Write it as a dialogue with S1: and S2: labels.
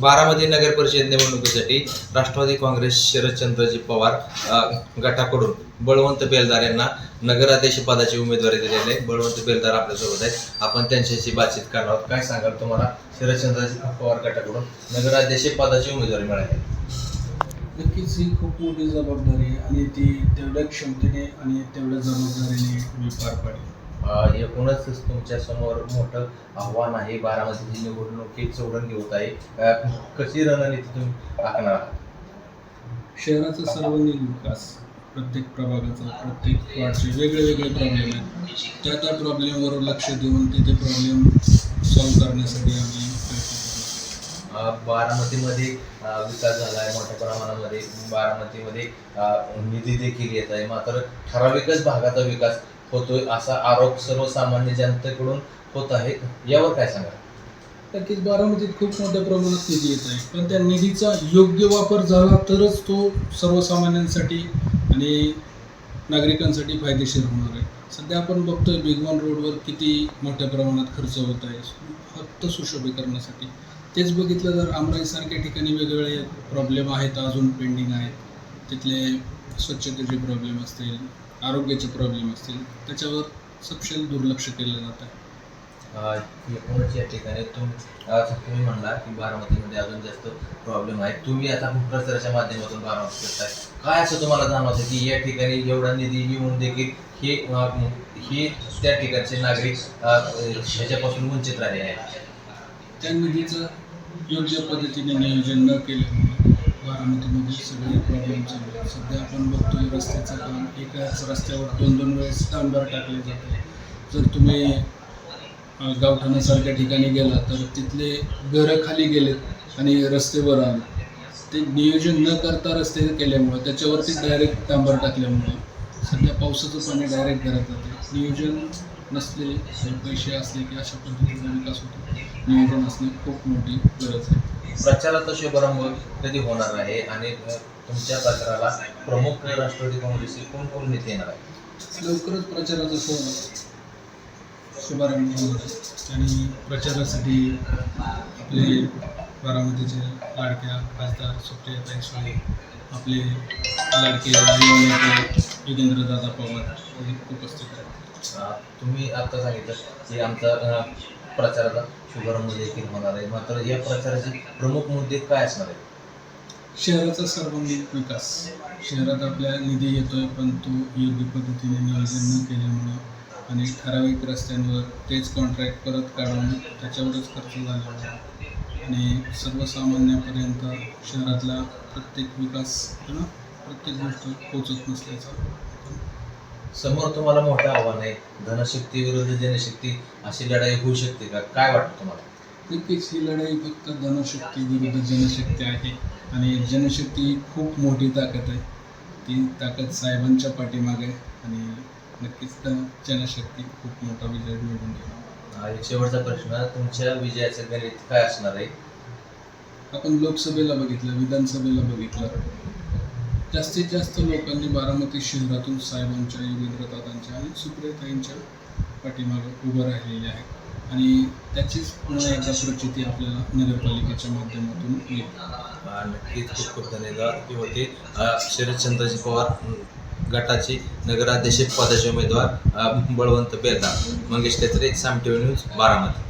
S1: बारामती नगर परिषद निवडणुकीसाठी राष्ट्रवादी काँग्रेस शरदचंद्रजी पवार गटाकडून बळवंत बेलदार यांना नगराध्यक्ष पदाची उमेदवारी दिलेली आहे. बळवंत बेलदार आपल्यासोबत आहेत. आपण त्यांच्याशी बातचीत करणार आहोत. काय सांगाल तुम्हाला? शरदचंद्रजी पवार गटाकडून नगराध्यक्ष पदाची उमेदवारी मिळाली.
S2: नक्कीच ही खूप मोठी जबाबदारी आहे आणि ती तेवढ्या क्षमतेने आणि तेवढ्या जबाबदारीने मी पार पाडली.
S1: एकूणच तुमच्यासमोर मोठं आव्हान आहे. बारामतीची निवडणुकीत चौरंगी होत आहे. अ, कशी रणनीती तुम्ही आखणार आहात?
S2: शहराचा सर्वांगीण विकास प्रत्येक प्रभागाचा प्रत्येक वार्डचे वेगळे वेगळे प्रॉब्लेम आहेत. त्या त्या प्रॉब्लेमवर लक्ष देऊन तिथे प्रॉब्लेम सॉल्व्ह करण्यासाठी आम्ही
S1: बारामतीमध्ये विकास झाला आहे मोठ्या प्रमाणामध्ये. बारामतीमध्ये अ, निधी देखील येत आहे. मात्र ठराविकच भागाचा विकास होतोय असा आरोप सर्वसामान्य जनतेकडून होत आहे. यावर काय सांगा
S2: नक्कीच बारामतीत खूप मोठ्या प्रमाणात निधी येत आहे. पण त्या निधीचा योग्य वापर झाला तरच तो सर्वसामान्यांसाठी आणि नागरिकांसाठी फायदेशीर होणार आहे. सध्या आपण बघतोय बिगवान रोडवर किती मोठ्या प्रमाणात खर्च होत आहे. फक्त सुशोभीकरणासाठी. तेच बघितलं तर आमराईसारख्या ठिकाणी वेगवेगळे प्रॉब्लेम आहेत. अजून पेंडिंग आहेत. तिथले स्वच्छतेचे प्रॉब्लेम असतील. आरोग्याचे प्रॉब्लेम असतील त्याच्यावर सपशेल दुर्लक्ष केलं जात. आहे
S1: एकूणच या ठिकाणी तुम तुम्ही म्हणला की बारामतीमध्ये अजून जास्त प्रॉब्लेम आहे. तुम्ही आता प्रचाराच्या माध्यमातून बारामती करताय. काय असं तुम्हाला जाणवतं की या ठिकाणी एवढा निधी येऊन देखील हे हे त्या ठिकाणचे नागरिक ह्याच्यापासून वंचित राहिले आहेत?
S2: त्या निधीचं योग्य पद्धतीने नियोजन न केल्यामुळे बारामतीमध्ये सगळे प्रॉब्लेम चालू आहेत. सध्या आपण बघतोय रस्त्याचं काम. एकाच रस्त्यावर दोन दोन वेळेस डांबर टाकले जाते जर तुम्ही गावठाणासारख्या ठिकाणी गेला तर तिथले घरं खाली गेलेत आणि रस्तेवर आले. ते नियोजन न करता रस्ते केल्यामुळं त्याच्यावरती डायरेक्ट डांबर टाकल्यामुळं सध्या पावसाचं पाणी डायरेक्ट घरात जाते. नियोजन नसले पैसे असले की अशा पद्धतीचा विकास होतो. नियोजन असणे खूप मोठी गरज आहे.
S1: प्रचाराचा शुभारंभ कधी होणार आहे आणि तुमच्या प्रचाराला प्रमुख राष्ट्रवादी काँग्रेसचे कोण कोण नेते येणार आहे
S2: लवकरच प्रचाराचा शुभारंभ होणार आहे. आणि प्रचारासाठी आपले बारामतीचे लाडक्या खासदार सुप्रिया सुळे आपले लाडके नेते योगेंद्रदादा पवार हे उपस्थित आहेत.
S1: तुम्ही आता सांगितलं की आमचा प्रचाराला शुभारंभ देखील होणार आहे मात्र या प्रचाराचे प्रमुख मुद्दे काय असणार आहेत?
S2: शहराचा सर्वांगीण विकास. शहरात आपल्या निधी येतोय पण तो योग्य पद्धतीने नियोजन न केल्यामुळं आणि ठराविक रस्त्यांवर तेच कॉन्ट्रॅक्ट परत काढून त्याच्यावरच खर्च झाला आणि सर्वसामान्यापर्यंत शहरातला प्रत्येक विकास प्रत्येक गोष्ट पोचत नसल्याचा
S1: समोर तुम्हाला मोठं आव्हान आहे. धनशक्ती विरुद्ध जनशक्ती अशी लढाई होऊ शकते का? काय वाटतं तुम्हाला?
S2: नक्कीच ही लढाई फक्त धनशक्ती विरुद्ध जनशक्ती आहे आणि जनशक्ती ही खूप मोठी ताकद आहे. ती ताकद साहेबांच्या पाठीमागे आहे आणि नक्कीच धन- जनशक्ती खूप मोठा विजय मिळवून देणार
S1: एक शेवटचा प्रश्न तुमच्या विजयाचं गणित काय असणार आहे?
S2: आपण लोकसभेला बघितलं विधानसभेला बघितलं. जास्तीत जास्त लोकांनी बारामती शहरातून साहेबांच्या योगेंद्रदादांच्या आणि सुप्रियताईंच्या पाठीमागे उभं राहिलेले आहेत. आणि त्याचीच पुन्हा एकदा प्रचिती आपल्याला नगरपालिकेच्या माध्यमातून येईल.
S1: नक्कीच खूप खूप धन्यवाद. हे होते शरदचंद्रजी पवार गटाचे नगराध्यक्ष पदाचे उमेदवार बळवंत बेलदार मंगेश केसरे सामटीव्ही न्यूज बारामती.